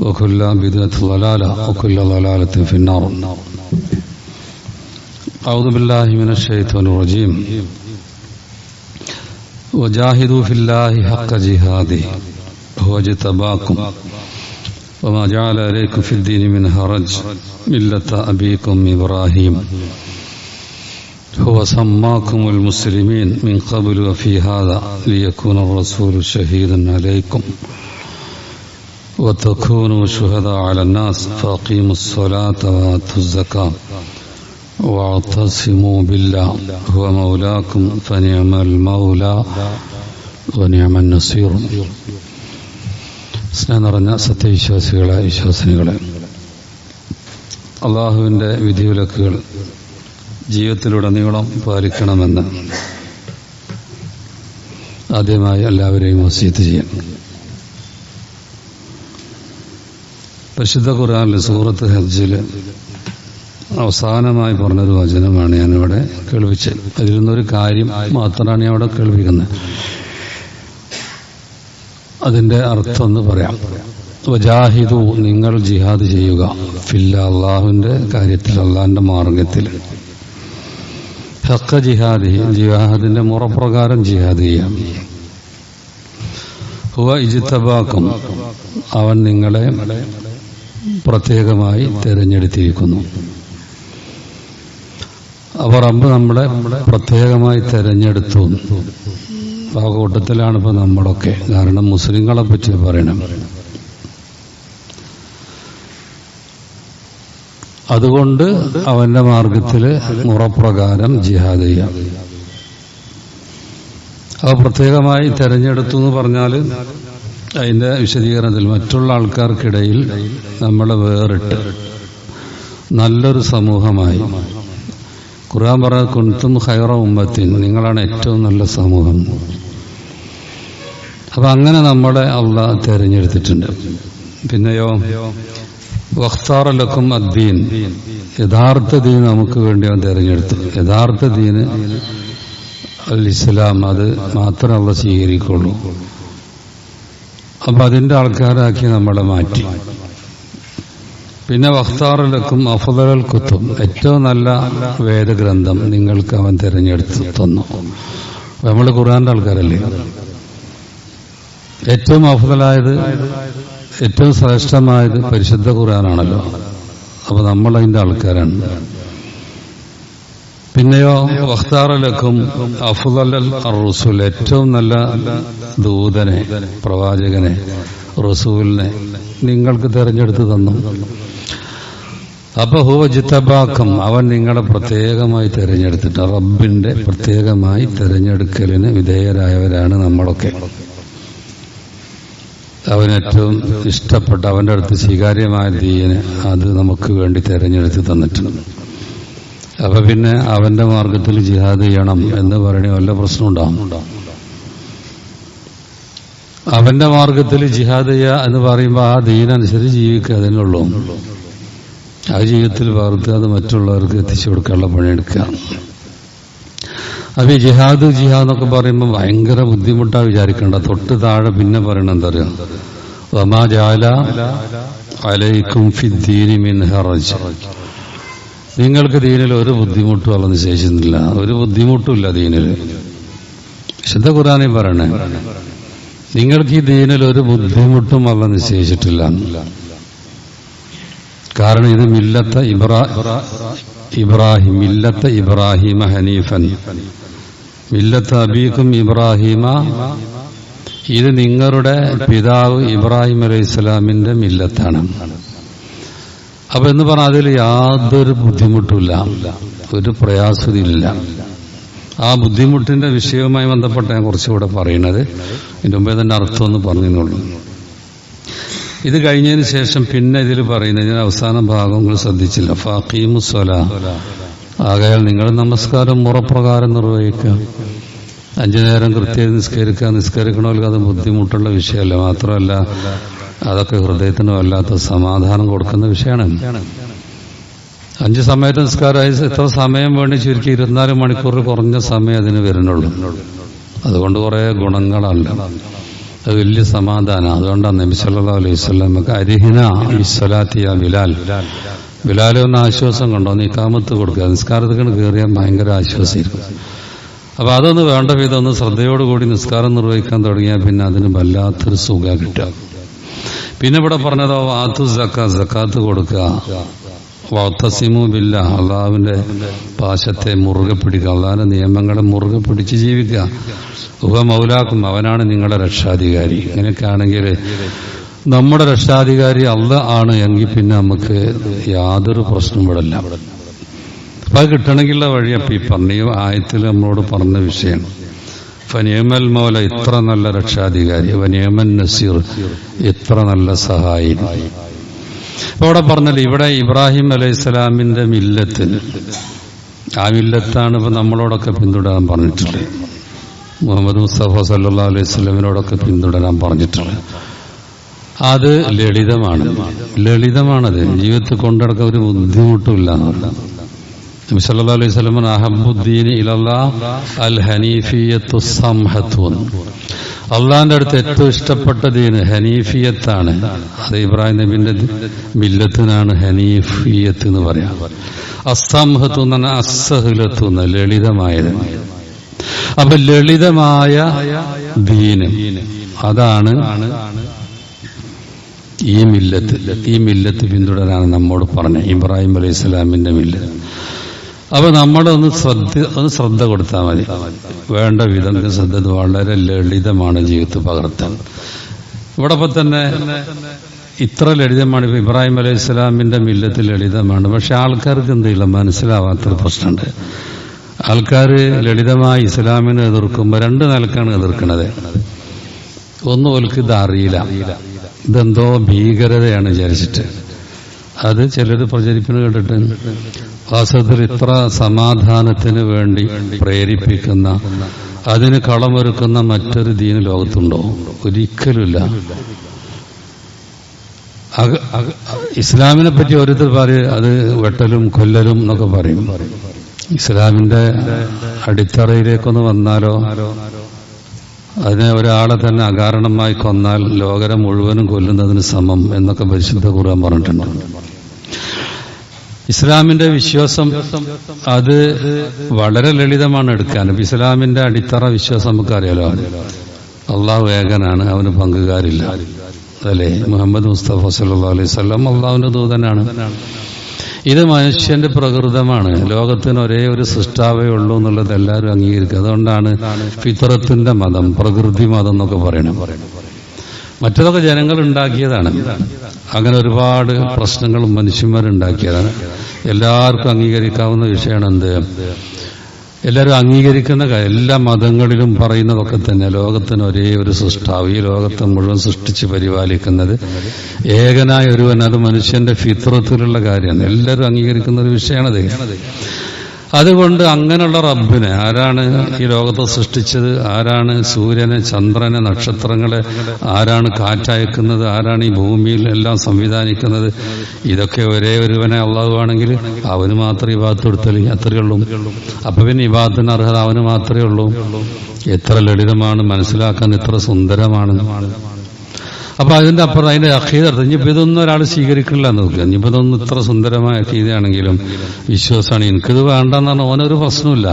وكل بدعة ضلالة وكل ضلالة في النار. أعوذ بالله من الشيطان الرجيم. وجاهدوا في الله حق جهاده هو اجتباكم. وما جعل عليكم في الدين من هرج ملة أبيكم إبراهيم. هو سماكم المسلمين من قبل وفي هذا ليكون الرسول شهيدا عليكم. وتكونوا شهداء على الناس فأقيموا الصلاة وآتوا الزكاة واعتصموا بالله هو مولاكم فنعم المولى ونعم النصير സ്നേഹം നിറഞ്ഞ സത്യവിശ്വാസികളെ വിശ്വാസിനികളെ അള്ളാഹുവിൻ്റെ വിധിവിലക്കുകൾ ജീവിതത്തിലുടനീളം പാലിക്കണമെന്ന് ആദ്യമായി എല്ലാവരെയും വസീത്ത് ചെയ്യാം പരിശുദ്ധ ഖുറാനിൽ സൂറത്ത് ഹജ്ജിൽ അവസാനമായി പറഞ്ഞൊരു വചനമാണ് ഞാനിവിടെ കേൾപ്പിച്ചത്. അതിൽ നിന്നൊരു കാര്യം മാത്രമാണ് ഞാൻ അവിടെ കേൾപ്പിക്കുന്നത്. അതിന്റെ അർത്ഥം ഒന്ന് പറയാം. വജാഹിദു നിങ്ങൾ ജിഹാദ് ചെയ്യുക. ഫില്ല അള്ളാഹുവിന്റെ കാര്യത്തിൽ അള്ളാഹിന്റെ മാർഗത്തിൽ ഹക്ക ജിഹാദി ജിഹാദിന്റെ മുറപ്രകാരം ജിഹാദ് ചെയ്യാം. ഹുവ ഇജിത്തബാക്കും അവൻ നിങ്ങളെ പ്രത്യേകമായി തിരഞ്ഞെടുത്തിരിക്കുന്നു. അവർ റബ്ബ് നമ്മളെ പ്രത്യേകമായി തിരഞ്ഞെടുത്തു. ആ കൂട്ടത്തിലാണ് ഇപ്പൊ നമ്മളൊക്കെ. കാരണം മുസ്ലിങ്ങളെ പറ്റി പറയണം. അതുകൊണ്ട് അവന്റെ മാർഗത്തിൽ മുറപ്രകാരം ജിഹാദ് ചെയ്യാം. അത് പ്രത്യേകമായി തെരഞ്ഞെടുത്തു എന്ന് പറഞ്ഞാൽ അതിന്റെ വിശദീകരണത്തിൽ മറ്റുള്ള ആൾക്കാർക്കിടയിൽ നമ്മളെ വേറിട്ട് നല്ലൊരു സമൂഹമായി. ഖുർആൻ പറഞ്ഞ കുന്തും ഹൈറ ഉമ്മത്തിൻ. നിങ്ങളാണ് ഏറ്റവും നല്ല സമൂഹം. അപ്പൊ അങ്ങനെ നമ്മളെ അള്ള തിരഞ്ഞെടുത്തിട്ടുണ്ട്. പിന്നെയോ? വഖ്താറലക്കും അദ്ദീൻ. യഥാർത്ഥ ദീൻ നമുക്ക് വേണ്ടി അവൻ തിരഞ്ഞെടുത്തു. യഥാർത്ഥ ദീന് അൽ ഇസ്ലാം അത് മാത്രം അള്ള സ്വീകരിക്കുള്ളൂ. അപ്പൊ അതിന്റെ ആൾക്കാരാക്കി നമ്മളെ മാറ്റി. പിന്നെ വഖ്താറിലക്കും കുത്തും ഏറ്റവും നല്ല വേദഗ്രന്ഥം നിങ്ങൾക്ക് അവൻ തിരഞ്ഞെടുത്ത് തന്നു. നമ്മൾ ഖുർആന്റെ ആൾക്കാരല്ലേ? ഏറ്റവും അഫദലായത് ഏറ്റവും ശ്രേഷ്ഠമായത് പരിശുദ്ധ ഖുറാനാണല്ലോ അപ്പൊ നമ്മൾ അതിന്റെ ആൾക്കാരാണ്. പിന്നെയോ വഖ്താറലക്കും അഫുദൽ റസൂൽ ഏറ്റവും നല്ല ദൂതനെ പ്രവാചകനെ റസൂലിനെ നിങ്ങൾക്ക് തിരഞ്ഞെടുത്ത് തന്നു. അപ്പൊ ഹുവ ജിത്തബാക്കം അവൻ നിങ്ങളെ പ്രത്യേകമായി തെരഞ്ഞെടുത്തിട്ട് റബ്ബിന്റെ പ്രത്യേകമായി തെരഞ്ഞെടുക്കലിന് വിധേയരായവരാണ് നമ്മളൊക്കെ. അവൻ ഏറ്റവും ഇഷ്ടപ്പെട്ട അവന്റെ അടുത്ത് സ്വീകാര്യമായ ദീന് അത് നമുക്ക് വേണ്ടി തെരഞ്ഞെടുത്ത് തന്നിട്ടുണ്ട്. അപ്പൊ പിന്നെ അവന്റെ മാർഗത്തിൽ ജിഹാദ് ചെയ്യണം എന്ന് പറയണ വല്ല പ്രശ്നം ഉണ്ടാവും അവന്റെ മാർഗത്തിൽ ജിഹാദ് ചെയ്യുക എന്ന് പറയുമ്പോൾ ആ ദീനനുസരിച്ച് ജീവിക്കുക അതിനുള്ളൂ ആ ജീവിതത്തിൽ പകർത്തുക അത് മറ്റുള്ളവർക്ക് എത്തിച്ചു കൊടുക്കാനുള്ള പണിയെടുക്കുക. അപ്പൊ ഈ ജിഹാദ് ജിഹാദ് എന്നൊക്കെ പറയുമ്പോൾ ഭയങ്കര ബുദ്ധിമുട്ടാ വിചാരിക്കണ്ട. തൊട്ട് താഴെ പിന്നെ പറയണ എന്താ അറിയാം? വമാ അലൈക്കും ഫിദ്ദീനി മിൻ ഹറജ്. നിങ്ങൾക്ക് ദീനിൽ ഒരു ബുദ്ധിമുട്ടും അല്ലെന്ന് ശേഷിക്കുന്നില്ല ഒരു ബുദ്ധിമുട്ടും ഇല്ല ദീനിൽ. വിശുദ്ധ ഖുറാനെ പറയണേ നിങ്ങൾക്ക് ഈ ദീനിൽ ഒരു ബുദ്ധിമുട്ടും അല്ല നിശ്ചയിച്ചിട്ടില്ല. കാരണം ഇത് മില്ലത്ത ഇബ്രാ ഇബ്രാഹിം മില്ലത്ത ഇബ്രാഹിമ ഹനീഫൻ. മില്ലത്ത അബീക്കും ഇബ്രാഹിമ. ഇത് നിങ്ങളുടെ പിതാവ് ഇബ്രാഹിം അലൈഹി ഇസ്ലാമിന്റെ മില്ലത്താണ്. അപ്പൊ എന്ന് പറഞ്ഞാൽ അതിൽ യാതൊരു ബുദ്ധിമുട്ടില്ല ഒരു പ്രയാസമില്ല ആ ബുദ്ധിമുട്ടിന്റെ വിഷയവുമായി ബന്ധപ്പെട്ട ഞാൻ കുറച്ചുകൂടെ പറയുന്നത് ഇതിന്റെ മുമ്പേ തന്നെ അർത്ഥം ഒന്ന് പറഞ്ഞെന്നുള്ളൂ ഇത് കഴിഞ്ഞതിന് ശേഷം പിന്നെ ഇതിൽ പറയുന്നത് ഇതിന് അവസാന ഭാഗങ്ങൾ ശ്രദ്ധിച്ചില്ല. ഫാഖീമുസ്വല ആകയാൽ നിങ്ങൾ നമസ്കാരം മുറപ്രകാരം നിർവഹിക്കുക. അഞ്ചു നേരം കൃത്യമായി നിസ്കരിക്കുക. നിസ്കരിക്കണമെങ്കിൽ അത് ബുദ്ധിമുട്ടുള്ള വിഷയമല്ല. മാത്രമല്ല അതൊക്കെ ഹൃദയത്തിന് വല്ലാത്ത സമാധാനം കൊടുക്കുന്ന വിഷയമാണ്. അഞ്ച് സമയത്ത് നിസ്കാരമായി എത്ര സമയം വേണ്ടി ചുരുക്കി ഇരുപത്തിനാല് മണിക്കൂർ കുറഞ്ഞ സമയം അതിന് വരുന്നുള്ളൂ. അതുകൊണ്ട് കുറേ ഗുണങ്ങളല്ല അത് വലിയ സമാധാനം. അതുകൊണ്ടാണ് നബി സല്ലല്ലാഹു അലൈഹി വസല്ലമക്ക് അരിഹിന വിസ്വലാത്തിയ ബിലാൽ. ബിലാൽ ഒന്ന് ആശ്വാസം കണ്ടോ നീ കാമത്ത് കൊടുക്കുക. നിസ്കാരത്തിന് കയറിയാൽ ഭയങ്കര ആശ്വാസമായിരിക്കും. അപ്പൊ അതൊന്ന് വേണ്ട വിധം ഒന്ന് ശ്രദ്ധയോടുകൂടി നിസ്കാരം നിർവഹിക്കാൻ തുടങ്ങിയാൽ പിന്നെ അതിന് വല്ലാത്തൊരു സുഖ കിട്ടുക. പിന്നെ ഇവിടെ പറഞ്ഞതോ വാത്തു സക്ക സക്കാത്ത് കൊടുക്കുക വത്തസിമു ബില്ല അള്ളാഹുവിന്റെ പാശത്തെ മുറുകെ പിടിക്കുക അള്ളാഹിന്റെ നിയമങ്ങളെ മുറുകെ പിടിച്ച് ജീവിക്കുക ഉപ മൗലാക്കും അവനാണ് നിങ്ങളുടെ രക്ഷാധികാരി. ഇങ്ങനെയൊക്കെ ആണെങ്കിൽ നമ്മുടെ രക്ഷാധികാരി അല്ല ആണ് എങ്കിൽ പിന്നെ നമുക്ക് യാതൊരു പ്രശ്നം ഇവിടല്ല അപ്പൊ അത് കിട്ടണമെങ്കിലുള്ള വഴി അപ്പൊ ഈ പറഞ്ഞ ആയത്തിൽ നമ്മളോട് പറഞ്ഞ വിഷയം. ഫനിയമൽ മൗല ഇത്ര നല്ല രക്ഷാധികാരി വനിയമൻ നസീർ ഇത്ര നല്ല സഹായി. അവിടെ പറഞ്ഞല്ലോ ഇവിടെ ഇബ്രാഹിം അലൈഹി സ്വലാമിന്റെ മില്ലത്ത് ആ മില്ലത്താണ് ഇപ്പൊ നമ്മളോടൊക്കെ പിന്തുടരാൻ പറഞ്ഞിട്ടുള്ളത്. മുഹമ്മദ് മുസ്തഫ സല്ലാ അലൈഹി സ്വലമിനോടൊക്കെ പിന്തുടരാൻ പറഞ്ഞിട്ടുള്ളത്. അത് ലളിതമാണ്. ലളിതമാണത്. ജീവിതത്തിൽ കൊണ്ടുനടക്കാൻ ഒരു ബുദ്ധിമുട്ടുമില്ല നബി സല്ലല്ലാഹു അലൈഹി വസല്ലം അഹബ്ബുദ്ദീൻ ഇലല്ലാ അൽ ഹനീഫിയത്തു സംഹതുൻ അള്ളാന്റെ അടുത്ത് ഏറ്റവും ഇഷ്ടപ്പെട്ട ദീന് ഹനീഫിയത്താണ്. അത് ഇബ്രാഹിം നബിന്റെ മില്ലത്തിനാണ് ഹനീഫിയത്ത് എന്ന് പറയാം. അസംഹത്വം എന്ന് പറഞ്ഞാൽ അസഹലത്തു എന്ന് ലളിതമായത്. അപ്പൊ ലളിതമായ ദീന് അതാണ് ഈ മില്ലത്ത്. ഈ മില്ലത്ത് പിന്തുടരാണ് നമ്മോട് പറഞ്ഞ ഇബ്രാഹിം അലൈഹി സ്വലാമിന്റെ മില്ലത്ത്. അപ്പൊ നമ്മളൊന്ന് ശ്രദ്ധ ഒന്ന് ശ്രദ്ധ കൊടുത്താൽ മതി. വേണ്ട വിധം ശ്രദ്ധ വളരെ ലളിതമാണ് ജീവിതത്തിൽ പകർത്താൻ. ഇവിടെ തന്നെ ഇത്ര ലളിതമാണ്. ഇപ്പൊ ഇബ്രാഹിം അലൈഹി ഇസ്ലാമിന്റെ മില്ലത്തിൽ ലളിതമാണ്. പക്ഷെ ആൾക്കാർക്ക് എന്തില്ല മനസ്സിലാവാത്തൊരു പ്രശ്നമുണ്ട്. ആൾക്കാർ ലളിതമായി ഇസ്ലാമിനെ എതിർക്കുമ്പോൾ രണ്ട് നിലക്കാണ് എതിർക്കുന്നത് ഒന്ന് ഓൽക്ക് ഇത് അറിയില്ല. ഇതെന്തോ ഭീകരതയാണ് വിചാരിച്ചിട്ട്. അത് ചിലർ പ്രചരിപ്പിന് കേട്ടിട്ട് വാസ്തവത്തിൽ ഇത്ര സമാധാനത്തിന് വേണ്ടി പ്രേരിപ്പിക്കുന്ന അതിന് കളമൊരുക്കുന്ന മറ്റൊരു ദീന ലോകത്തുണ്ടോ? ഒരിക്കലുമില്ല. ഇസ്ലാമിനെ പറ്റി ഓരോരുത്തർ പറയും അത് വെട്ടലും കൊല്ലലും എന്നൊക്കെ പറയും. ഇസ്ലാമിന്റെ അടിത്തറയിലേക്കൊന്ന് വന്നാലോ? അതിനെ ഒരാളെ തന്നെ അകാരണമായി കൊന്നാൽ ലോകരം മുഴുവനും കൊല്ലുന്നതിന് സമം എന്നൊക്കെ പരിശുദ്ധ ഖുർആൻ പറഞ്ഞിട്ടുണ്ട്. ഇസ്ലാമിന്റെ വിശ്വാസം അത് വളരെ ലളിതമാണ് എടുക്കാൻ. ഇസ്ലാമിന്റെ അടിത്തറ വിശ്വാസം നമുക്കറിയാലോ. അള്ളാഹു ഏകനാണ് അവന് പങ്കുകാരില്ല. അല്ലേ? മുഹമ്മദ് മുസ്തഫ സല്ലാ അലൈഹി സ്വലം അള്ളാഹുവിന്റെ ദൂതനാണ്. ഇത് മനുഷ്യന്റെ പ്രകൃതമാണ്. ലോകത്തിന് ഒരേ ഒരു സൃഷ്ടാവേ ഉള്ളൂ എന്നുള്ളത് എല്ലാവരും അംഗീകരിക്കുക. അതുകൊണ്ടാണ് ഫിത്രത്തിന്റെ മതം പ്രകൃതി മതം എന്നൊക്കെ പറയണം മറ്റതൊക്കെ ജനങ്ങൾ ഉണ്ടാക്കിയതാണ്. അങ്ങനെ ഒരുപാട് പ്രശ്നങ്ങളും മനുഷ്യന്മാരുണ്ടാക്കിയതാണ്. എല്ലാവർക്കും അംഗീകരിക്കാവുന്ന വിഷയമാണ് എന്ത്? എല്ലാവരും അംഗീകരിക്കുന്ന എല്ലാ മതങ്ങളിലും പറയുന്നതൊക്കെ തന്നെ ലോകത്തിന് ഒരേ ഒരു സൃഷ്ടാവ് ഈ ലോകത്തെ മുഴുവൻ സൃഷ്ടിച്ച് പരിപാലിക്കുന്നത് ഏകനായ ഒരുവൻ അത് മനുഷ്യന്റെ ഫിത്രത്തിലുള്ള കാര്യമാണ്. എല്ലാവരും അംഗീകരിക്കുന്ന ഒരു വിഷയമാണത്. അതുകൊണ്ട് അങ്ങനെയുള്ള റബ്ബിനെ ആരാണ് ഈ ലോകത്തെ സൃഷ്ടിച്ചത്? ആരാണ് സൂര്യനെ ചന്ദ്രനെ നക്ഷത്രങ്ങളെ ആരാണ് കാറ്റയക്കുന്നത്? ആരാണ് ഈ ഭൂമിയിൽ എല്ലാം സംവിധാനിക്കുന്നത്? ഇതൊക്കെ ഒരേ ഒരുവനെ അള്ളാഹുവാണെങ്കിൽ അവന് മാത്രമേ ഇബാത്ത് കൊടുത്തൽ അത്രയേ ഉള്ളൂ. അപ്പൊ പിന്നെ ഇബാത്തിന് അർഹത അവന് മാത്രമേ ഉള്ളൂ. എത്ര ലളിതമാണ് മനസ്സിലാക്കാൻ എത്ര സുന്ദരമാണ്. അപ്പൊ അതിന്റെ അപ്പുറം അതിന്റെ അഖീദർത്ഥം ഇനിയിപ്പോ ഇതൊന്നും ഒരാൾ സ്വീകരിക്കണില്ല എന്ന് നോക്കുക ഇനിയിപ്പോ ഇതൊന്നും ഇത്ര സുന്ദരമായ അഖീദയാണെങ്കിലും വിശ്വാസമാണ്. എനിക്കിത് വേണ്ടെന്ന് പറഞ്ഞാൽ ഓനൊരു പ്രശ്നമില്ല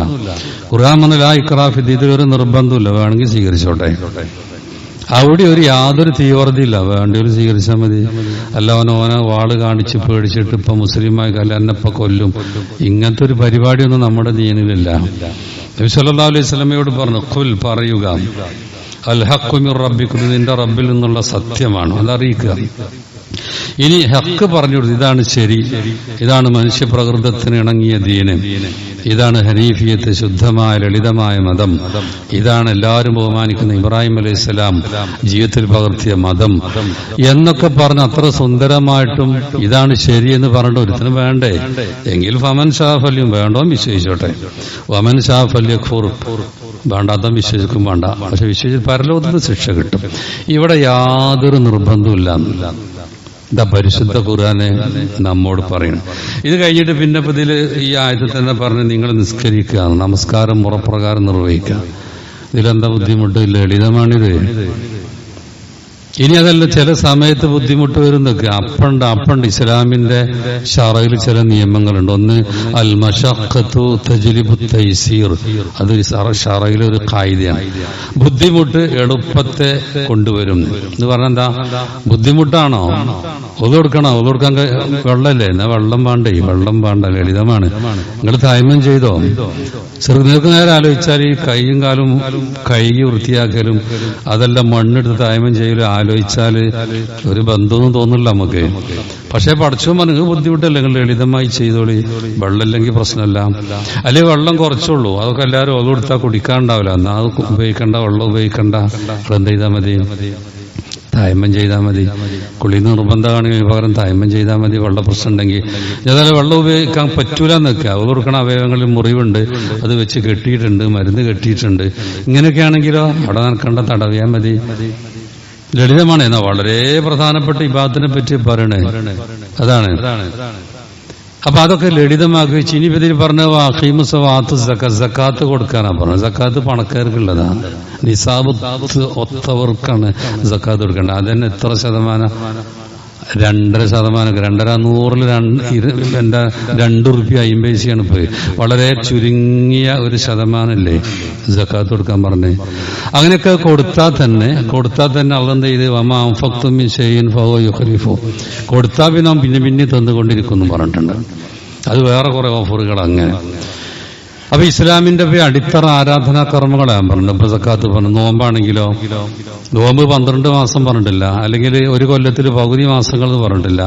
ഖുർആൻ പറഞ്ഞാൽ ആ ഇക്രാഫിദ് ഒരു നിർബന്ധമില്ല വേണമെങ്കിൽ സ്വീകരിച്ചോട്ടെ. അവിടെ ഒരു യാതൊരു തീവ്രതയില്ല. ഒരു സ്വീകരിച്ചാൽ മതി. അല്ല അവൻ ഓനെ വാൾ കാണിച്ച് പേടിച്ചിട്ട് ഇപ്പൊ മുസ്ലിമായി കല്ല എന്നെപ്പ കൊല്ലും. ഇങ്ങനത്തെ ഒരു പരിപാടിയൊന്നും നമ്മുടെ ദീനിലില്ല. നബി സല്ലല്ലാഹു അലൈഹി സ്വലമയോട് പറഞ്ഞു ഖുൽ പറയുക. അൽ ഹക്കുമിർ റബ്ബിക്കും നിന്റെ റബ്ബിൽ നിന്നുള്ള സത്യമാണ്. അതറിയിക്കുക ഇനി ഹക്ക് പറഞ്ഞു കൊടുത്തു ഇതാണ് ശരി. ഇതാണ് മനുഷ്യപ്രകൃതത്തിന് ഇണങ്ങിയ ദീന്. ഇതാണ് ഹനീഫിയത്ത് ശുദ്ധമായ ലളിതമായ മതം. ഇതാണ് എല്ലാവരും ബഹുമാനിക്കുന്ന ഇബ്രാഹിം അലൈഹി സ്വലാം ജീവിതത്തിൽ പകർത്തിയ മതം. എന്നൊക്കെ പറഞ്ഞ് അത്ര സുന്ദരമായിട്ടും ഇതാണ് ശരിയെന്ന് പറഞ്ഞിട്ട് ഒരുത്തിനും വേണ്ടേ? എങ്കിൽ ഫമൻ ഷാഫല്യം വേണ്ടോ വിശ്വസിച്ചോട്ടെ. വമൻ ഷാഫല്യഖൂർ വേണ്ടാത്ത വിശ്വസിക്കും വേണ്ട. പക്ഷെ വിശ്വസിച്ച് പരലോകത്തിന് ശിക്ഷ കിട്ടും. ഇവിടെ യാതൊരു നിർബന്ധമില്ല ഇതാ പരിശുദ്ധ ഖുർആാനെ നമ്മോട് പറയണം. ഇത് കഴിഞ്ഞിട്ട് പിന്നെ ഇതിൽ ഈ ആയത്തിൽ തന്നെ പറഞ്ഞ് നിങ്ങൾ നിസ്കരിക്കുക നമസ്കാരം മുറപ്രകാരം നിർവഹിക്കുക. ഇതിലെന്താ ബുദ്ധിമുട്ട്? ലളിതമാണിത്. ഇനി അതല്ല ചില സമയത്ത് ബുദ്ധിമുട്ട് വരുന്നൊക്കെ അപ്പണ്ട് അപ്പണ്ട് ഇസ്ലാമിന്റെ ഷറയിൽ ചില നിയമങ്ങളുണ്ട്. ഒന്ന് അൽ മഷഖത്തു തജ്ലിബു തൈസീർ അത് ഷറയിൽ ഒരു കായികയാണ് ബുദ്ധിമുട്ട് എളുപ്പത്തെ കൊണ്ടുവരും. എന്ന് പറഞ്ഞാൽ എന്താ? ബുദ്ധിമുട്ടാണോ? ഒതു കൊടുക്കണോ? ഒതു കൊടുക്കാൻ വെള്ളമല്ലേ എന്നാ വെള്ളം വേണ്ടേ? വെള്ളം വേണ്ട ലളിതമാണ്. നിങ്ങൾ തായ്മം ചെയ്തോ? ചെറു നിങ്ങൾക്ക് നേരെ ആലോചിച്ചാൽ ഈ കൈയും കാലും കൈ വൃത്തിയാക്കലും അതെല്ലാം മണ്ണെടുത്ത് തായ്മം ചെയ്യലും ആലോചിച്ചാൽ ഒരു ബന്ധമൊന്നും തോന്നില്ല നമുക്ക്. പക്ഷെ പഠിച്ചു മനുഷ്യ ബുദ്ധിമുട്ടല്ല? നിങ്ങൾ ലളിതമായി ചെയ്തോളി. വെള്ളമില്ലെങ്കിൽ പ്രശ്നമല്ല. അല്ലെ വെള്ളം കുറച്ചുള്ളൂ. അതൊക്കെ എല്ലാവരും അത് കൊടുത്താൽ കുടിക്കാണ്ടാവില്ല. എന്നാ ഉപയോഗിക്കണ്ട വെള്ളം ഉപയോഗിക്കണ്ട. എന്ത് ചെയ്താൽ മതി? തായ്മം ചെയ്താൽ മതി. കുളി നിർബന്ധമാണെങ്കിൽ പകരം തായ്മം ചെയ്താൽ മതി. വെള്ള പ്രശ്നം ഉണ്ടെങ്കിൽ. ഏതായാലും വെള്ളം ഉപയോഗിക്കാൻ പറ്റൂല എന്നൊക്കെ അത് കൊടുക്കണ അവയവങ്ങളിൽ മുറിവുണ്ട്. അത് വെച്ച് കെട്ടിയിട്ടുണ്ട്. മരുന്ന് കെട്ടിയിട്ടുണ്ട്. ഇങ്ങനെയൊക്കെ ആണെങ്കിലോ അവിടെ നടക്കേണ്ട തടവിയാൽ മതി. ലളിതമാണ് എന്നാ വളരെ പ്രധാനപ്പെട്ട ഇബാദത്തിനെ പറ്റി പറയണേ. അതാണ്. അപ്പൊ അതൊക്കെ ലളിതമാക്കി വെച്ച് ഇനി ഇതിൽ സക്കാത്ത് കൊടുക്കാനാ പറഞ്ഞത്. സക്കാത്ത് പണക്കാർക്കുള്ളതാ. നിസാബ് ഒത്തവർക്കാണ് സക്കാത്ത് കൊടുക്കേണ്ടത്. അതന്നെ എത്ര ശതമാനം? രണ്ടര ശതമാനം രണ്ടര നൂറിൽ എന്താ രണ്ട് റുപ്യ പൈസയാണ് ഇപ്പൊ വളരെ ചുരുങ്ങിയ ഒരു ശതമാനല്ലേ ജക്കാത്ത് കൊടുക്കാൻ പറഞ്ഞേ. അങ്ങനെയൊക്കെ കൊടുത്താൽ തന്നെ കൊടുത്താൽ തന്നെ അള്ളന്ത് ചെയ്ത്? വമ അംഫക്തും ഷെയ്ൻ ഫോ യുഖലിഫോ കൊടുത്താൽ പിന്നെ പിന്നെ പിന്നെ തന്നുകൊണ്ടിരിക്കുന്നു പറഞ്ഞിട്ടുണ്ട്. അത് വേറെ കുറെ ഓഫറുകൾ അങ്ങനെ. അപ്പൊ ഇസ്ലാമിന്റെ അടിത്തറ ആരാധനാ കർമ്മങ്ങളാ പറഞ്ഞു സക്കാത്ത് പറഞ്ഞു നോമ്പാണെങ്കിലോ? നോമ്പ് പന്ത്രണ്ട് മാസം പറഞ്ഞിട്ടില്ല. അല്ലെങ്കിൽ ഒരു കൊല്ലത്തിൽ പകുതി മാസങ്ങൾ എന്ന് പറഞ്ഞിട്ടില്ല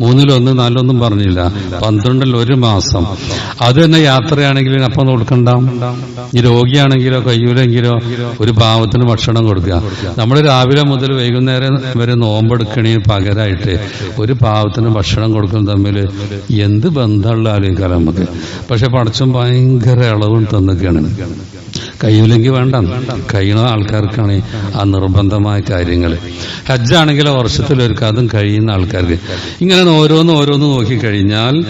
മൂന്നിലൊന്ന് നാലൊന്നും പറഞ്ഞില്ല. പന്ത്രണ്ടിൽ ഒരു മാസം. അത് തന്നെ യാത്രയാണെങ്കിൽ അപ്പം കൊടുക്കണ്ട. ഈ രോഗിയാണെങ്കിലോ കയ്യൂലെങ്കിലോ ഒരു പാവത്തിന് ഭക്ഷണം കൊടുക്കുക. നമ്മൾ രാവിലെ മുതൽ വൈകുന്നേരം വരെ നോമ്പെടുക്കണേന് പകരമായിട്ട് ഒരു പാവത്തിന് ഭക്ഷണം കൊടുക്കുന്ന തമ്മിൽ എന്ത് ബന്ധമുള്ള ആലോചിക്കാം നമുക്ക്? പക്ഷെ പഠിച്ചും ഭയങ്കര ഇളവും തന്നൊക്കെയാണ് കഴിയില്ലെങ്കിൽ വേണ്ട. കഴിയുന്ന ആൾക്കാർക്കാണ് ആ നിർബന്ധമായ കാര്യങ്ങൾ. ഹജ്ജാണെങ്കിൽ വർഷത്തിൽ ഒരുക്ക അതും കഴിയുന്ന ആൾക്കാർക്ക്. ഇങ്ങനെ ഓരോന്ന് ഓരോന്ന് നോക്കിക്കഴിഞ്ഞാൽ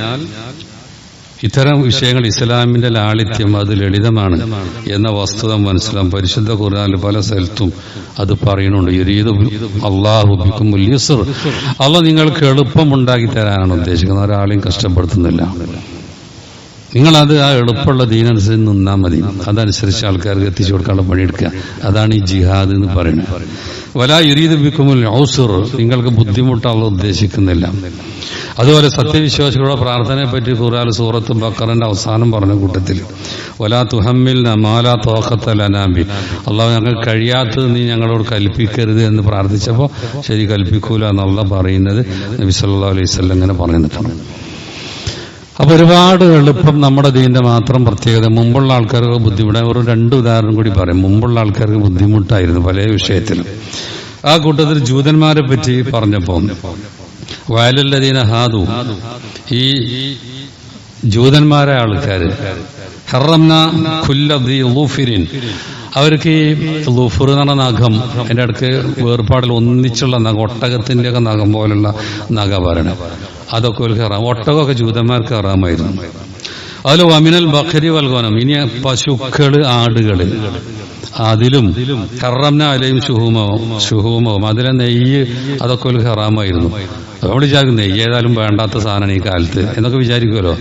ഇത്തരം വിഷയങ്ങൾ ഇസ്ലാമിന്റെ ലാളിത്യം അത് ലളിതമാണ് എന്ന വസ്തുത മനസ്സിലാവും. പരിശുദ്ധ ഖുർആനിൽ പല സ്ഥലത്തും അത് പറയുന്നുണ്ട്. അള്ളാഹുബിക്കും അള്ള നിങ്ങൾക്ക് എളുപ്പം ഉണ്ടാക്കി തരാനാണ് ഉദ്ദേശിക്കുന്നത്. ഒരാളെയും കഷ്ടപ്പെടുത്തുന്നില്ല. നിങ്ങളത് ആ എളുപ്പമുള്ള ദീനനുസരിച്ച് നിന്നാൽ മതി. അതനുസരിച്ച് ആൾക്കാർക്ക് എത്തിച്ചു കൊടുക്കാനുള്ള പണിയെടുക്കുക. അതാണ് ഈ ജിഹാദ് എന്ന് പറയുന്നത്. വലാ ഇരീത് ബിക്കുമുൽ ഔസുർ. നിങ്ങൾക്ക് ബുദ്ധിമുട്ടാണല്ലോ ഉദ്ദേശിക്കുന്നില്ല. അതുപോലെ സത്യവിശ്വാസികളുടെ പ്രാർത്ഥനയെ പറ്റി ഖുറാൽ സൂറത്തും ബക്കറിന്റെ അവസാനം പറഞ്ഞ കൂട്ടത്തിൽ വലാ തുഹമ്മിൽ മാലാ തോക്കത്തൽ അനാമ്പി അള്ളാഹു ഞങ്ങൾ കഴിയാത്തത് നീ ഞങ്ങളോട് കൽപ്പിക്കരുത് എന്ന് പ്രാർത്ഥിച്ചപ്പോൾ ശരി കൽപ്പിക്കൂല എന്നുള്ള പറയുന്നത് നബി സല്ലാ അലൈഹി അങ്ങനെ ഇങ്ങനെ പറയുന്നിട്ടുണ്ട് അപ്പൊ ഒരുപാട് എളുപ്പം നമ്മുടെ ദീന്റെ മാത്രം പ്രത്യേകത. മുമ്പുള്ള ആൾക്കാർക്ക് ബുദ്ധിമുട്ടായി ഒരു രണ്ട് ഉദാഹരണം കൂടി പറയാം. മുമ്പുള്ള ആൾക്കാർക്ക് ബുദ്ധിമുട്ടായിരുന്നു പല വിഷയത്തിലും. ആ കൂട്ടത്തിൽ ജൂതന്മാരെ പറ്റി പറഞ്ഞപ്പോ വയലല്ലതീന ഹാദു ഈ ജൂതന്മാരെ ആൾക്കാര് ഹറംന ലൂഫിരിൻ അവർക്ക് ഈ ലുഫുർ എന്ന് പറഞ്ഞ നഖം അതിന്റെ അടുക്ക് വേർപാടിൽ ഒന്നിച്ചുള്ള നഖം ഒട്ടകത്തിന്റെ ഒക്കെ നഖം പോലുള്ള നഖ പറയണം. അതൊക്കെ ഒരു ഹറാം. ഒട്ടകമൊക്കെ ജൂതന്മാർക്ക് ഹറാമായിരുന്നു. അതിൽ വമിനൽ ബഖരി വൽഗോനം. ഇനി പശുക്കൾ ആടുകൾ. അതിലും ഹറംന അലയും ഷുഹൂമവും ഷുഹൂമവും അതിലെ നെയ്യ് അതൊക്കെ ഒരു ഹറാമായിരുന്നു. അതുകൊണ്ട് വിചാരിക്കും നെയ്യ് ഏതായാലും വേണ്ടാത്ത സാധനമാണ് ഈ കാലത്ത് എന്നൊക്കെ വിചാരിക്കുമല്ലോ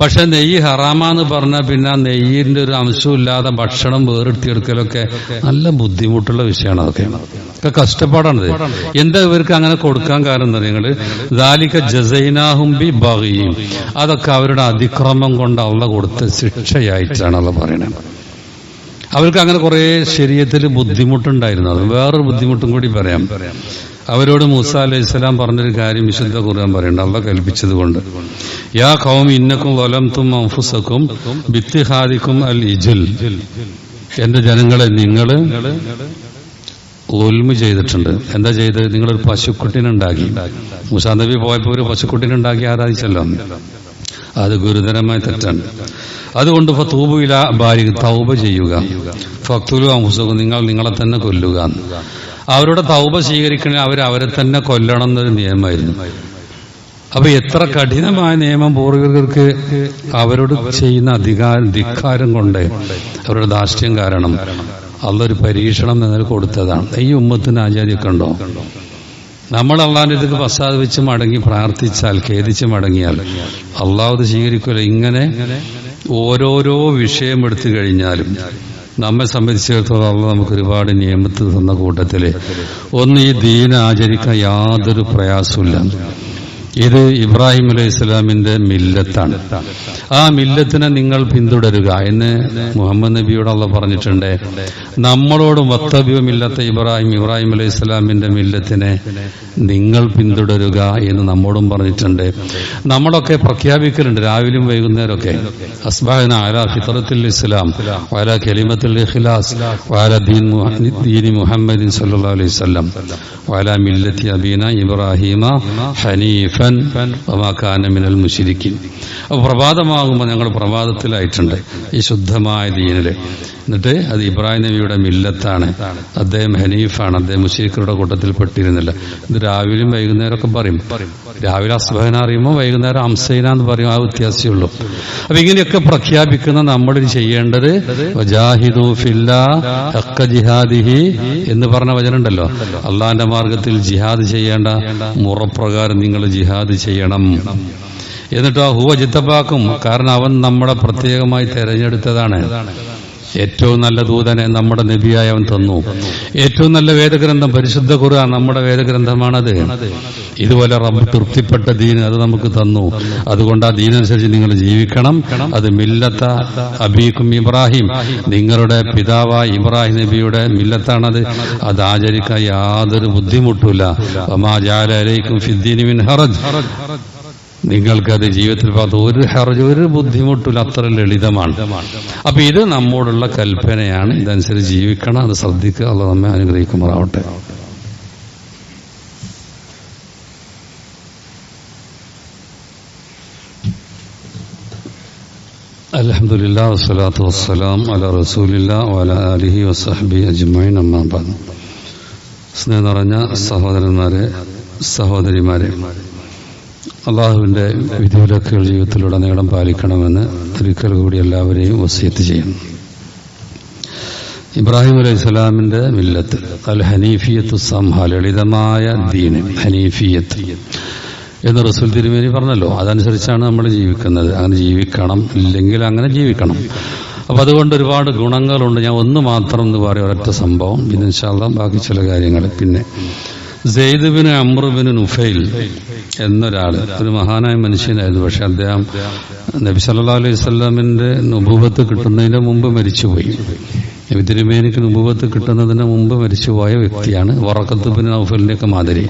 പക്ഷെ നെയ്യ് ഹറാമാന്ന് പറഞ്ഞാൽ പിന്നെ നെയ്യിന്റെ ഒരു അംശവും ഇല്ലാതെ ഭക്ഷണം വേറെടുത്തിയെടുക്കലൊക്കെ നല്ല ബുദ്ധിമുട്ടുള്ള വിഷയമാണ് അതൊക്കെ. ഒക്കെ കഷ്ടപ്പാടാണിത്. എന്താ ഇവർക്ക് അങ്ങനെ കൊടുക്കാൻ കാരണം എന്താ നിങ്ങൾ ദാലിക ജസൈനാഹും ബി ബഗിയും. അതൊക്കെ അവരുടെ അതിക്രമം കൊണ്ട് അള്ള കൊടുത്ത ശിക്ഷയായിട്ടാണ് അള്ള പറയണത് അവർക്ക് അങ്ങനെ കുറെ ശരീരത്തിൽ ബുദ്ധിമുട്ടുണ്ടായിരുന്നു. അത് വേറൊരു ബുദ്ധിമുട്ടും കൂടി പറയാം. അവരോട് മൂസ അലൈഹി സ്വലാം പറഞ്ഞൊരു കാര്യം വിശുദ്ധ ഖുർആൻ പറയുന്നുണ്ട്. അള്ള കൽപ്പിച്ചത് കൊണ്ട് യാ കൗം ഇന്നക്കും വലം തും അംഫുസക്കും ബിത്തിഹാദിക്കും അൽ ഇജുൽ. എന്റെ ജനങ്ങളെ നിങ്ങൾ ഒൽമ ചെയ്തിട്ടുണ്ട്. എന്താ ചെയ്തത്? നിങ്ങളൊരു പശുക്കുട്ടിനുണ്ടാക്കി മുസാ നബി പോയപ്പോ ഒരു പശുക്കുട്ടിനുണ്ടാക്കി ആരാധിച്ചല്ലോ അത് ഗുരുതരമായ തെറ്റാണ്. അതുകൊണ്ട് തൂബുയില ഭാര്യ തൗബ ചെയ്യുക. ഫക്തുലു അംഹുസുഖം നിങ്ങൾ നിങ്ങളെ തന്നെ കൊല്ലുക. അവരുടെ തൗബ സ്വീകരിക്കണേ അവർ അവരെ തന്നെ കൊല്ലണം എന്നൊരു നിയമമായിരുന്നു. അപ്പൊ എത്ര കഠിനമായ നിയമം പൂർവികർക്ക് അവരോട് ചെയ്യുന്ന അധികാര ധിക്കാരം കൊണ്ട് അവരുടെ ദാഷ്ട്യം കാരണം. അതൊരു പരീക്ഷണം നിങ്ങൾ കൊടുത്തതാണ്. ഈ ഉമ്മത്തിന് ആചാര്യമൊക്കെ ഉണ്ടോ? നമ്മൾ അള്ളാഹിന്റെ അടുത്തേക്ക് പശ്ചാത്തപിച്ച് മടങ്ങി പ്രാർത്ഥിച്ചാൽ ഖേദിച്ച് മടങ്ങിയാൽ അള്ളാഹു സ്വീകരിക്കില്ല ഇങ്ങനെ ഓരോരോ വിഷയം എടുത്തു കഴിഞ്ഞാലും നമ്മെ സംബന്ധിച്ചിടത്തോളം അള്ള നമുക്ക് ഒരുപാട് നിയമത്ത് തന്ന കൂട്ടത്തിൽ ഒന്ന് ഈ ദീന ആചരിക്കാൻ യാതൊരു പ്രയാസമില്ല ഇത് ഇബ്രാഹിം അലൈഹി ഇസ്ലാമിന്റെ മില്ലത്താണ്. ആ മില്ലത്തിനെ നിങ്ങൾ പിന്തുടരുക എന്ന് മുഹമ്മദ് നബിയോട് അള്ള പറഞ്ഞിട്ടുണ്ട്. നമ്മളോട് വക്തവ്യമില്ലാത്ത ഇബ്രാഹിം ഇബ്രാഹിം അലൈഹി ഇസ്ലാമിന്റെ മില്ലത്തിനെ നിങ്ങൾ പിന്തുടരുക എന്ന് നമ്മോടും പറഞ്ഞിട്ടുണ്ട്. നമ്മളൊക്കെ പ്രഖ്യാപിക്കലുണ്ട് രാവിലെയും വൈകുന്നേരമൊക്കെ. അസ്ബാഹിന ആല ഫിത്രത്തുൽ ഇസ്ലാം വാല കലിമത്തിൽ ഇഖ്ലാസ് വാല ദീൻ ദീനി മുഹമ്മദിൻ സല്ലല്ലാഹു അലൈഹി വസല്ലം വാല മില്ലത്തി അബീന ഇബ്രാഹിമ ഹനീഫൻ മിനൽ മുശ്രിക്കിൻ. അപ്പോൾ പ്രഭാതമാകുമ്പോൾ ഞങ്ങൾ പ്രഭാതത്തിലായിട്ടുണ്ട്. ഈ ശുദ്ധമായ ദീനിൽ എന്നിട്ട് അത് ഇബ്രാഹിം നബിയുടെ മില്ലത്താണ്. അദ്ദേഹം ഹനീഫാണ്. അദ്ദേഹം മുശ്രിക്കരുടെ കൂട്ടത്തിൽ പെട്ടിരുന്നില്ല ഇത് രാവിലെയും വൈകുന്നേരമൊക്കെ പറയും. രാവിലെ അസ്ബഹന അറിയുമ്പോൾ വൈകുന്നേരം അംസൈന എന്ന് പറയും. ആ വ്യത്യാസമേ ഉള്ളൂ. അപ്പൊ ഇങ്ങനെയൊക്കെ പ്രഖ്യാപിക്കുന്ന നമ്മൾ ചെയ്യേണ്ടത് ജിഹാദിഹി എന്ന് പറഞ്ഞ വചനുണ്ടല്ലോ അള്ളാന്റെ മാർഗത്തിൽ ജിഹാദ് ചെയ്യേണ്ട മുറപ്രകാരം നിങ്ങൾ ജിഹാദ് ചെയ്യണം. എന്നിട്ട് ആ ഹുവ ജിത്തപ്പാക്കും കാരണം അവൻ നമ്മളെ പ്രത്യേകമായി തെരഞ്ഞെടുത്തതാണ്. ഏറ്റവും നല്ല ദൂതനെ നമ്മുടെ നബിയായി അവൻ തന്നു. ഏറ്റവും നല്ല വേദഗ്രന്ഥം പരിശുദ്ധ ഖുർആൻ നമ്മുടെ വേദഗ്രന്ഥമാണത്. ഇതുപോലെ റബ്ബ് തൃപ്തിപ്പെട്ട ദീൻ അത് നമുക്ക് തന്നു. അതുകൊണ്ട് ആ ദീനനുസരിച്ച് നിങ്ങൾ ജീവിക്കണം. അത് മില്ലത്ത അബീക്കും ഇബ്രാഹിം. നിങ്ങളുടെ പിതാവായ ഇബ്രാഹിം നബിയുടെ മില്ലത്താണത്. അത് ആചരിക്കാൻ യാതൊരു ബുദ്ധിമുട്ടില്ല അലൈക്കും ഫിദ്ദീനി മിൻ നിങ്ങൾക്കത് ജീവിതത്തിൽ ഭാഗത്ത് ഒരു ഹർജ് ഒരു ബുദ്ധിമുട്ടില്ല അത്ര ലളിതമാണ്. അപ്പൊ ഇത് നമ്മോടുള്ള കൽപ്പനയാണ്. ഇതനുസരിച്ച് ജീവിക്കണം. അത് ശ്രദ്ധിക്കുക. അല്ല നമ്മെ അനുഗ്രഹിക്കുമാറാവട്ടെ. അലഹമുല്ലാ വസ്സലാത്തു വസ്സലാം അല റസൂലില്ല വല അലിഹി വസഹബി അജ്മൈൻ അമ്മാബാദ് സ്നേഹം നിറഞ്ഞ സഹോദരന്മാരെ സഹോദരിമാരെ അള്ളാഹുവിന്റെ വിധിവിലക്കുകൾ ജീവിതത്തിലുടനീളം പാലിക്കണമെന്ന് ഒരിക്കൽ കൂടി എല്ലാവരെയും വസിയത്ത് ചെയ്യുന്നു. ഇബ്രാഹിം അലൈഹി സ്വലാമിന്റെ മില്ലത്ത് അൽ ഹനീഫിയത്ത് സംഹ ലളിതമായ ദീന് ഹനീഫിയത്ത്. എന്ന് റസൂൽ തിരുമേനി പറഞ്ഞല്ലോ. അതനുസരിച്ചാണ് നമ്മൾ ജീവിക്കുന്നത്. അങ്ങനെ ജീവിക്കണം ഇല്ലെങ്കിൽ അങ്ങനെ ജീവിക്കണം. അപ്പൊ അതുകൊണ്ട് ഒരുപാട് ഗുണങ്ങളുണ്ട്. ഞാൻ ഒന്ന് മാത്രം എന്ന് പറയും ഒരൊറ്റ സംഭവം. പിന്നെ ഇൻഷാല്ല ബാക്കി ചില കാര്യങ്ങൾ. പിന്നെ സെയ്ദുബിന് അമ്രുബിന് നുഫൈൽ എന്നൊരാൾ ഒരു മഹാനായ മനുഷ്യനായിരുന്നു. പക്ഷെ അദ്ദേഹം നബി സല്ലാ അലൈഹി സ്വല്ലാമിന്റെ നുഭൂപത്ത് കിട്ടുന്നതിന് മുമ്പ് മരിച്ചുപോയി. നബി തിരുമേനിക്ക് നുഭൂപത്ത് കിട്ടുന്നതിന് മുമ്പ് മരിച്ചുപോയ വ്യക്തിയാണ് വറക്കത്തുബിന് നൗഫലിന്റെ ഒക്കെ മാതിരി.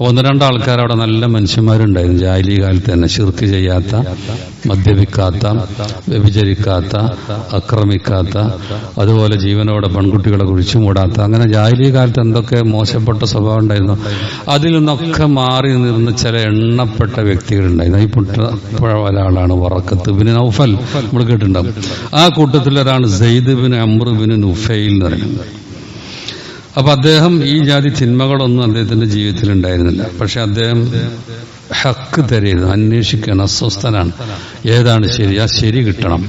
ഒന്ന് രണ്ടാൾക്കാർ അവിടെ നല്ല മനുഷ്യന്മാരുണ്ടായിരുന്നു. ജാലി കാലത്ത് തന്നെ ശിർക്ക് ചെയ്യാത്ത മദ്യപിക്കാത്ത വ്യഭിചരിക്കാത്ത അക്രമിക്കാത്ത അതുപോലെ ജീവനോടെ പെൺകുട്ടികളെ കുഴിച്ചു മൂടാത്ത അങ്ങനെ ജാലി കാലത്ത് എന്തൊക്കെ മോശപ്പെട്ട സ്വഭാവം ഉണ്ടായിരുന്നു. അതിൽ നിന്നൊക്കെ മാറി നിന്ന് ചില എണ്ണപ്പെട്ട വ്യക്തികളുണ്ടായിരുന്നു. ഈ പുട്ട ഒരാളാണ് വറക്കത്ത് പിന്നെ നൗഫൽ. നമ്മൾ കേട്ടിട്ടുണ്ടാവും. ആ കൂട്ടത്തിലൊരാണ് Zaid bin Amr bin Nufail എന്ന് പറയുന്നത്. അപ്പൊ അദ്ദേഹം ഈ ജാതി തിന്മകളൊന്നും അദ്ദേഹത്തിന്റെ ജീവിതത്തിൽ ഉണ്ടായിരുന്നില്ല പക്ഷെ അദ്ദേഹം ഹക്ക് തരരുത് അന്വേഷിക്കണം അസ്വസ്ഥനാണ്. ഏതാണ് ശരി? ആ ശരി കിട്ടണം.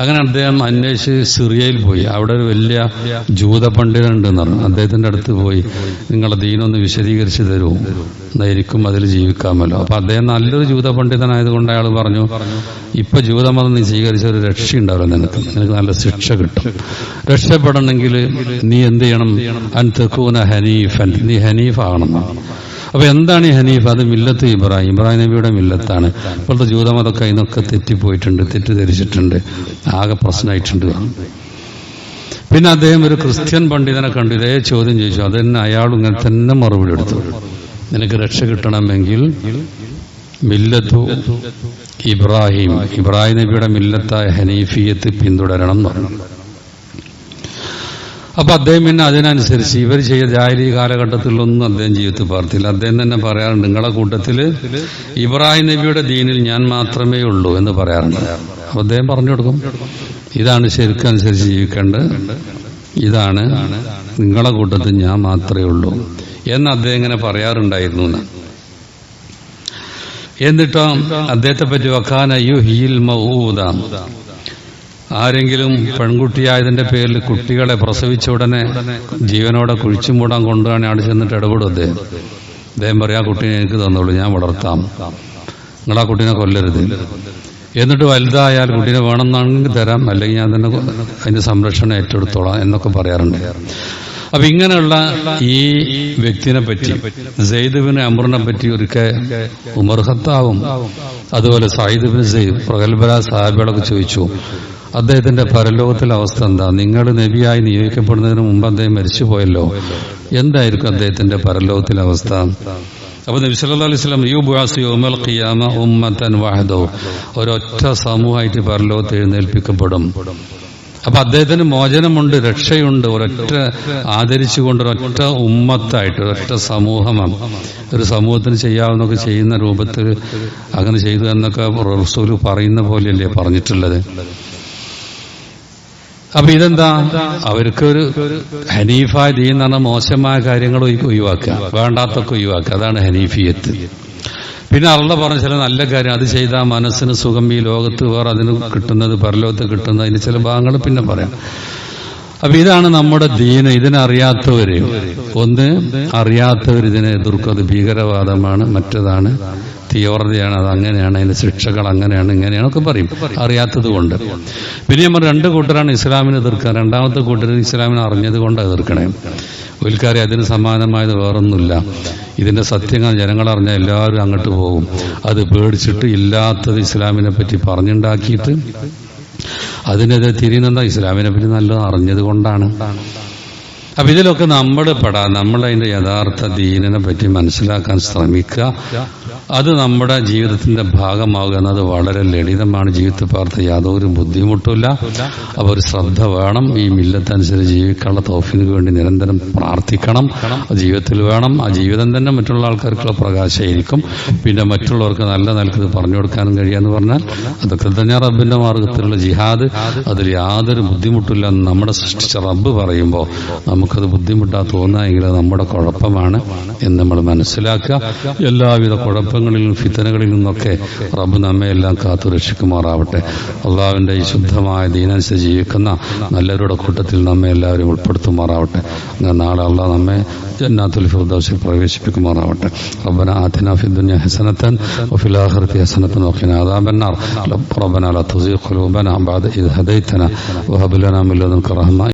അങ്ങനെ അദ്ദേഹം അന്വേഷിച്ച് സിറിയയിൽ പോയി. അവിടെ ഒരു വലിയ ജൂത പണ്ഡിതനുണ്ടെന്ന് പറഞ്ഞു. അദ്ദേഹത്തിന്റെ അടുത്ത് പോയി. നിങ്ങളെ ദീനൊന്ന് വിശദീകരിച്ച് തരൂ. എന്നായിരിക്കും അതിൽ ജീവിക്കാമല്ലോ. അപ്പൊ അദ്ദേഹം നല്ലൊരു ജൂത പണ്ഡിതനായതുകൊണ്ട് അയാൾ പറഞ്ഞു ഇപ്പൊ ജൂതമതം നീ സ്വീകരിച്ച ഒരു രക്ഷ ഉണ്ടാവില്ല നിനക്ക്. നിനക്ക് നല്ല ശിക്ഷ കിട്ടും. രക്ഷപ്പെടണമെങ്കിൽ നീ എന്ത് ചെയ്യണം? അൻ തെക്കൂന ഹനീഫൻ. നീ ഹനീഫ് ആകണം അപ്പൊ എന്താണ് ഈ ഹനീഫ്? അത് മില്ലത്ത് ഇബ്രാഹിം. ഇബ്രാഹിം നബിയുടെ മില്ലത്താണ്. ഇപ്പോഴത്തെ ജൂതമതൊക്കെ അതിനൊക്കെ തെറ്റിപ്പോയിട്ടുണ്ട് തെറ്റിദ്ധരിച്ചിട്ടുണ്ട്. ആകെ പ്രശ്നമായിട്ടുണ്ട് പിന്നെ അദ്ദേഹം ഒരു ക്രിസ്ത്യൻ പണ്ഡിതനെ കണ്ടു. ഇതേ ചോദ്യം ചോദിച്ചു. അത് തന്നെ അയാൾ ഇങ്ങനെ തന്നെ മറുപടി എടുത്തു. നിനക്ക് രക്ഷ കിട്ടണമെങ്കിൽ മില്ലത്തു ഇബ്രാഹിം. ഇബ്രാഹിം നബിയുടെ മില്ലത്തായ ഹനീഫിയത്ത് പിന്തുടരണം എന്ന് പറഞ്ഞു. അപ്പൊ അദ്ദേഹം പിന്നെ അതിനനുസരിച്ച് ഇവർ ചെയ്ത ജാഹലി കാലഘട്ടത്തിലൊന്നും അദ്ദേഹം ജീവിതത്തിൽ പാർത്തില്ല. അദ്ദേഹം തന്നെ പറയാറുണ്ട് നിങ്ങളുടെ കൂട്ടത്തിൽ ഇബ്രാഹിം നബിയുടെ ദീനിൽ ഞാൻ മാത്രമേ ഉള്ളൂ എന്ന് പറയാറുണ്ട്. അപ്പൊ അദ്ദേഹം പറഞ്ഞു കൊടുക്കും ഇതാണ് ശരിക്കനുസരിച്ച് ജീവിക്കേണ്ടത്. ഇതാണ് നിങ്ങളുടെ കൂട്ടത്തിൽ ഞാൻ മാത്രമേ ഉള്ളൂ എന്ന് അദ്ദേഹം ഇങ്ങനെ പറയാറുണ്ടായിരുന്നു എന്ന്. എന്നിട്ടോ അദ്ദേഹത്തെ പറ്റി വക്കാന ഹീൽ മൗദ ആരെങ്കിലും പെൺകുട്ടിയായതിന്റെ പേരിൽ കുട്ടികളെ പ്രസവിച്ച ഉടനെ ജീവനോടെ കുഴിച്ചു മൂടാൻ കൊണ്ടുപോകാൻ അവിടെ ചെന്നിട്ട് ഇടപെടും അദ്ദേഹം അദ്ദേഹം പറയാം ആ കുട്ടീനെ എനിക്ക് തന്നോളൂ ഞാൻ വളർത്താം. നിങ്ങൾ ആ കുട്ടീനെ കൊല്ലരുത്. എന്നിട്ട് വലുതായാൽ കുട്ടീനെ വേണമെന്നാണെങ്കിൽ തരാം അല്ലെങ്കിൽ ഞാൻ തന്നെ അതിന്റെ സംരക്ഷണം ഏറ്റെടുത്തോളാം എന്നൊക്കെ പറയാറുണ്ട്. അപ്പൊ ഇങ്ങനെയുള്ള ഈ വ്യക്തിനെ പറ്റി സെയ്ദുബിന് അമറിനെ പറ്റി ഒരിക്കൽ ഉമർ ഖത്താവും അതുപോലെ സായിദ് സെയ്ദ് പ്രഗത്ഭര സാഹിബികളൊക്കെ ചോദിച്ചു അദ്ദേഹത്തിന്റെ പരലോകത്തിലെ അവസ്ഥ എന്താ? നിങ്ങൾ നബിയായി നിയോഗിക്കപ്പെടുന്നതിന് മുമ്പ് അദ്ദേഹം മരിച്ചുപോയല്ലോ. എന്തായിരിക്കും അദ്ദേഹത്തിന്റെ പരലോകത്തിലെ അവസ്ഥ? അപ്പൊ നബി സല്ലല്ലാഹു അലൈഹി ഉമ്മത്തൻ വാഹദോ. ഒരൊറ്റ സമൂഹമായിട്ട് പരലോകത്ത് എഴുന്നേൽപ്പിക്കപ്പെടും. അപ്പൊ അദ്ദേഹത്തിന് മോചനമുണ്ട് രക്ഷയുണ്ട് ഒരൊറ്റ ആദരിച്ചുകൊണ്ട് ഒരൊറ്റ ഉമ്മത്തായിട്ട് ഒരൊറ്റ സമൂഹമാണ്. ഒരു സമൂഹത്തിന് ചെയ്യാവുന്നൊക്കെ ചെയ്യുന്ന രൂപത്തിൽ അങ്ങനെ ചെയ്തു എന്നൊക്കെ റസൂൽ പറയുന്ന പോലെയല്ലേ പറഞ്ഞിട്ടുള്ളത്. അപ്പൊ ഇതെന്താ? അവർക്ക് ഒരു ഹനീഫ ദീൻ എന്ന് പറഞ്ഞ മോശമായ കാര്യങ്ങൾ ഒഴി- ഒഴിവാക്കുക. വേണ്ടാത്തൊക്കെ ഒഴിവാക്കുക. അതാണ് ഹനീഫിയത്ത്. പിന്നെ അള്ള പറഞ്ഞ ചില നല്ല കാര്യം. അത് ചെയ്താൽ മനസ്സിന് സുഖം ഈ ലോകത്ത് വേറെ അതിന് കിട്ടുന്നത് പരലോകത്ത് കിട്ടുന്നത് അതിന് ചില ഭാഗങ്ങൾ പിന്നെ പറയാം. അപ്പൊ ഇതാണ് നമ്മുടെ ദീന് ഇതിനറിയാത്തവര്. ഒന്ന് അറിയാത്തവർ ഇതിനെ എതിർക്കും. അത് ഭീകരവാദമാണ്. മറ്റതാണ് തീവ്രതയാണ് അത് അങ്ങനെയാണ് അതിന്റെ ശിക്ഷകൾ അങ്ങനെയാണ് ഇങ്ങനെയാണ് ഒക്കെ പറയും. അറിയാത്തത് കൊണ്ട്. പിന്നെ നമ്മൾ രണ്ട് കൂട്ടരാണ് ഇസ്ലാമിനെ എതിർക്കുക. രണ്ടാമത്തെ കൂട്ടർ ഇസ്ലാമിനെ അറിഞ്ഞത് കൊണ്ട് എതിർക്കണേ. ഒരിക്കാരെ അതിന് സമാനമായത് വേറൊന്നുമില്ല. ഇതിന്റെ സത്യങ്ങൾ ജനങ്ങൾ അറിഞ്ഞാൽ എല്ലാവരും അങ്ങോട്ട് പോകും. അത് പേടിച്ചിട്ട് ഇല്ലാത്തത് ഇസ്ലാമിനെ പറ്റി പറഞ്ഞുണ്ടാക്കിയിട്ട് അതിനെതിരെ തിരിയുന്നുണ്ടോ ഇസ്ലാമിനെ പറ്റി നല്ലത് അറിഞ്ഞത് കൊണ്ടാണ്. അപ്പൊ ഇതിലൊക്കെ നമ്മൾ പെടാ. നമ്മളതിന്റെ യഥാർത്ഥ ദീനിനെ പറ്റി മനസ്സിലാക്കാൻ ശ്രമിക്കുക. അത് നമ്മുടെ ജീവിതത്തിന്റെ ഭാഗമാകുക എന്നത് വളരെ ലളിതമാണ്. ജീവിതത്തിൽ പാർത്ത യാതൊരു ബുദ്ധിമുട്ടില്ല അപ്പോൾ ഒരു ശ്രദ്ധ വേണം. ഈ മില്ലത്തനുസരിച്ച് ജീവിക്കാനുള്ള തോഫിന് വേണ്ടി നിരന്തരം പ്രാർത്ഥിക്കണം. ജീവിതത്തിൽ വേണം. ആ ജീവിതം തന്നെ മറ്റുള്ള ആൾക്കാർക്കുള്ള പ്രകാശമായിരിക്കും. പിന്നെ മറ്റുള്ളവർക്ക് നല്ല നിലയ്ക്ക് പറഞ്ഞു കൊടുക്കാനും കഴിയാന്ന് പറഞ്ഞാൽ അതൊക്കെ തന്നെ റബ്ബിന്റെ മാർഗത്തിലുള്ള ജിഹാദ്. അതിൽ യാതൊരു ബുദ്ധിമുട്ടില്ല എന്ന് നമ്മുടെ സൃഷ്ടിച്ച റബ്ബ് പറയുമ്പോൾ നമുക്കത് ബുദ്ധിമുട്ടാ തോന്നുകയെങ്കിൽ നമ്മുടെ കുഴപ്പമാണ് എന്ന് നമ്മൾ മനസ്സിലാക്കുക. എല്ലാവിധ പാപങ്ങളിലും ഫിത്തനകളിൽ നിന്നൊക്കെ റബ്ബ് നമ്മെ എല്ലാം കാത്തു രക്ഷിക്കുമാറാവട്ടെ. അള്ളാവിന്റെ ഈ ശുദ്ധമായ ദീനനുസരിച്ച് ജീവിക്കുന്ന നല്ലവരുടെ കൂട്ടത്തിൽ നമ്മെ എല്ലാവരും ഉൾപ്പെടുത്തുമാറാവട്ടെ. നാളെ അള്ളാഹ് നമ്മെ ജന്നാത്തുൽ ഫിർദൗസിൽ പ്രവേശിപ്പിക്കുമാറാവട്ടെ. റബ്ബന ആതിന ഫി ദുനിയ ഹസനത്തൻ വഫിൽ ആഖിറതി ഹസനത്തൻ വഖിന അദാബന്നാർ. നാർ റബ്ബന ലാ തുസീഖ് ഖുലൂബന ബഅദ ഇദ് ഹദൈതന വഹബ് ലനാ മിൻ ലദുൻക റഹ്മ